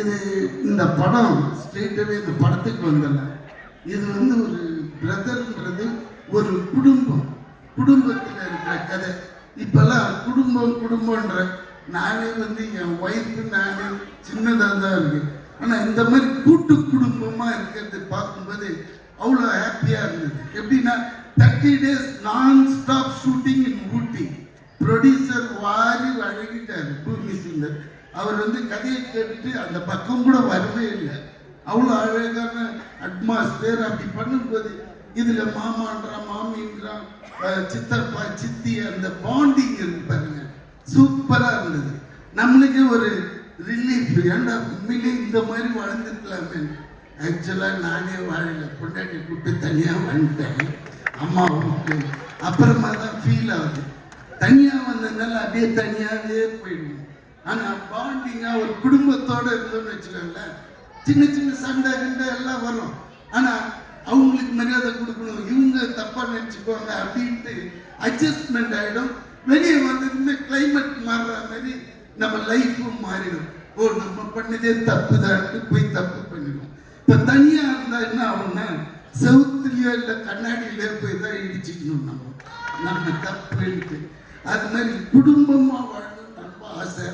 இது இந்த படம் ஸ்ட்ரெயிட்டாகவே இந்த படத்துக்கு வந்தல இது வந்து ஒரு பிரதர்ன்றது ஒரு குடும்பம். குடும்பத்தில் இருக்கிற கதை. இப்போல்லாம் குடும்பம் குடும்பன்ற நானே வந்து என் ஒய்ஃபு நானே சின்னதாக தான் இருக்கு. ஆனால் இந்த மாதிரி கூட்டு குடும்பமாக இருக்கிறது பார்க்கும்போது அவ்வளோ ஹாப்பியாக இருந்தது. எப்படின்னா தேர்ட்டி டேஸ் நான் stop shooting in Ooty. Producer வாரி வழங்கிட்டார். அவர் வந்து கதையை கேட்டுட்டு அந்த பக்கம் கூட வரவே இல்லை. அவ்வளோ அழகான அட்மாஸ்பியர் அப்படி பண்ணும்போது இதுல மாமான்றான் மாமின்றான் சித்தப்பா சித்தி அந்த பாண்டிங் இருக்கு பாருங்க. சூப்பரா இருந்தது. நம்மளுக்கு ஒரு ரிலீஃப் ஏன்டா உண்மையிலே இந்த மாதிரி வாழ்ந்துருக்கலாமே? ஆக்சுவலாக நானே வாழல. பொண்டாட்டி கூப்பிட்டு தனியாக வந்துட்டேன். அம்மா விட்டு அப்புறமா தான் ஃபீல் ஆகுது. தனியாக வந்ததுனால அப்படியே தனியாகவே போயிடுவோம் ஆனா பாண்டிங்கா ஒரு குடும்பத்தோட இருந்தோம்னு வச்சுக்கோங்களேன். சின்ன சின்ன சண்டை கிண்டை எல்லாம் வரும். ஆனா அவங்களுக்கு மரியாதை கொடுக்கணும். இவங்க தப்பா நினைச்சுக்குவாங்க அப்படின்ட்டு அட்ஜஸ்ட்மெண்ட் ஆயிடும். வெளியே வந்ததுமே கிளைமேட் மாறுற மாதிரி நம்ம லைஃப்பும் மாறிடும். ஓ நம்ம பண்ணதே தப்பு தான் போய் தப்பு பண்ணிடும். இப்போ தனியா இருந்தா என்ன ஆகும்னா செவுத்துலயோ இல்லை கண்ணாடியிலயோ போய் தான் இடிச்சுக்கணும் நம்ம. நம்ம தப்புன்ட்டு அது மாதிரி குடும்பமா வாழணும்னு ரொம்ப ஆசை.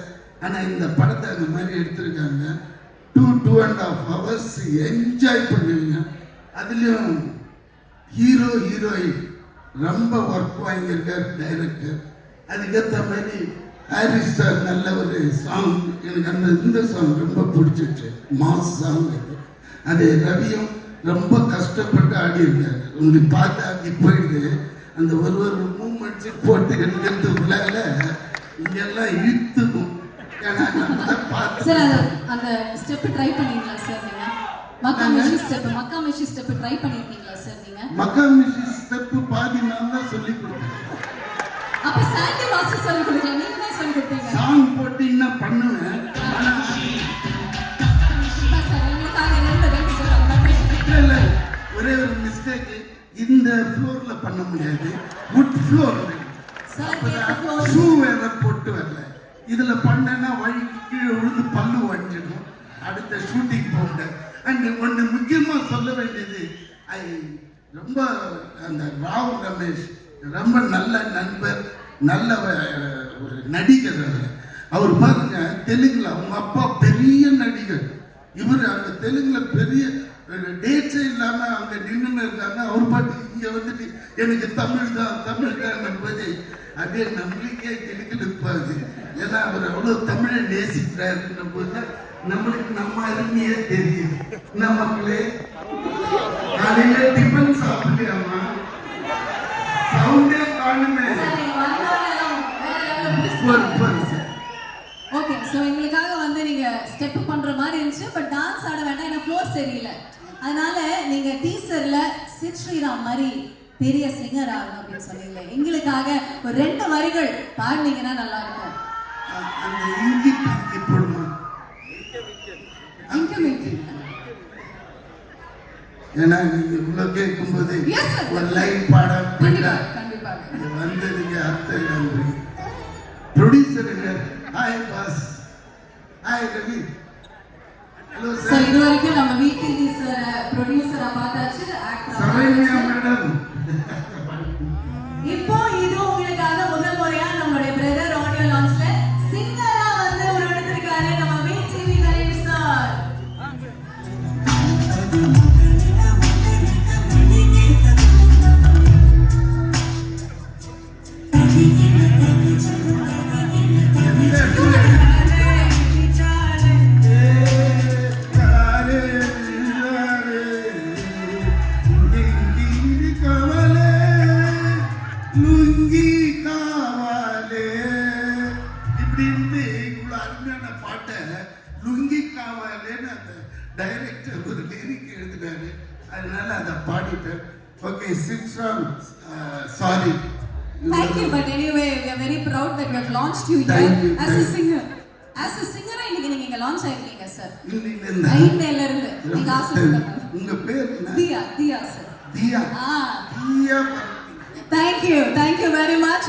ஆனால் இந்த படத்தை அந்த மாதிரி எடுத்திருக்காங்க. Two two and half hours enjoy பண்ணுவீங்க. அதுலேயும் ஹீரோ ஹீரோயின் ரொம்ப ஒர்க் வாங்கியிருக்கார் டைரக்டர் அதுக்கேற்ற மாதிரி ஹாரிஸ் சார் நல்ல ஒரு சாங் எனக்கு அந்த இந்த சாங் ரொம்ப பிடிச்சிச்சு மாஸ் சாங் அது. அது ரவியும் ரொம்ப கஷ்டப்பட்டு ஆடியிருக்காரு. உங்களுக்கு பார்த்து ஆடி போயிடுது அந்த ஒரு ஒரு மூமெண்ட்ஸு போட்டு எடுக்கிறதுக்குள்ளால இங்கெல்லாம் இழுத்து ஏன்னா நம்ம தான் பார்த்து சார் அது அந்த ஸ்டெப் ட்ரை பண்ணீங்களா சார் நீங்க? Makka Mishi step Makka Mishi step try பண்ணிருக்கீங்களா சார் நீங்க? மக்கா மிஷி ஸ்டெப்பு பாதி நான் தான் சொல்லி கொடுத்தேன். அப்ப சாண்டி மாஸ்டர் சொல்லி கொடுக்கல நீங்க சொல்லி கொடுத்தீங்க. சாங் போட்டீங்கன்னா பண்ணுவேன். ஆனா ஒரே ஒரு மிஸ்டேக் இந்த ஃப்ளோர்ல பண்ண முடியாது. வுட் ஃப்ளோர் ஷூ வேற போட்டு வரல. இதுல பண்ணேன்னா வழி கீழே விழுந்து பல்லு வஞ்சிடும் அடுத்த ஷூட்டிங் போக அண்ட் ஒன்று முக்கியமாக சொல்ல வேண்டியது ஐ ரொம்ப அந்த ராவ் ரமேஷ் ரொம்ப நல்ல நண்பர் நல்ல ஒரு நடிகர் அவர். அவர் பாருங்க தெலுங்குல அவங்க அப்பா பெரிய நடிகர். இவர் அந்த தெலுங்குல பெரிய டேட்ஸே இல்லாம அங்க நின்று இருக்காங்க. அவர் பாட்டு இங்க வந்துட்டு எனக்கு தமிழ் தான் தமிழ் தான் போது அப்படியே நம்மளுக்கே தெலுங்கு இருப்பாது ஏன்னா அவர் அவ்வளவு தமிழை நேசிக்கிறாருன்னும் போது நம்மளுக்கு நம்ம அருமையே தெரியும். மக்களே? காலையில டிஃபன் சாப்பிடலையாமா சவுண்டே காணுமே. ஓகே ஸோ எங்களுக்காக வந்து நீங்க ஸ்டெப் பண்ற மாதிரி இருந்துச்சு பட் டான்ஸ் ஆட வேண்டாம் ஏன்னா ஃப்ளோர் சரியில்லை. அதனால நீங்க டீசர்ல சித் ஸ்ரீராம் மாதிரி பெரிய சிங்கர் ஆகணும் அப்படின்னு சொன்னீங்க எங்களுக்காக ஒரு ரெண்டு வரிகள் பாடினீங்கன்னா நல்லா இருக்கும். அந்த இஞ்சி பிஞ்சி போடுமா ஏன்னா நீங்க இவ்வளவு கேட்கும்போது Yes, sir. ஒரு லைன் பாட கண்டிப்பா போயிட்டா கண்டிப்பாக இது வந்ததுக்கு அர்த்தம் நன்றி ப்ரொடியூசர் இல்ல. Hi boss hi Ravi hello so sir இது வரைக்கும் நம்ம சார் ப்ரொடியூசரா பார்த்தாச்சு சரண்யா மேடம் இப்படின்ட்டு இவ்வளவு அருமையான பாட்டை லுங்கி காவாலேன்னு அந்த டைரக்டர் ஒரு லிரிக் எழுதினாரு. அதனால அதை பாடிட்டேன். Okay six sorry Thank you, but anyway, we are very proud that we have launched you Thank here you, as a singer. As a singer, இன்னைக்கு நீங்க இங்க launch ஆயிருக்கீங்க சார் ஐந்தேல இருந்து நீங்க ஆசைப்பட்ட உங்க பேர் என்ன? தியா தியா sir Diya. Ah. Diya thank you thank you very much.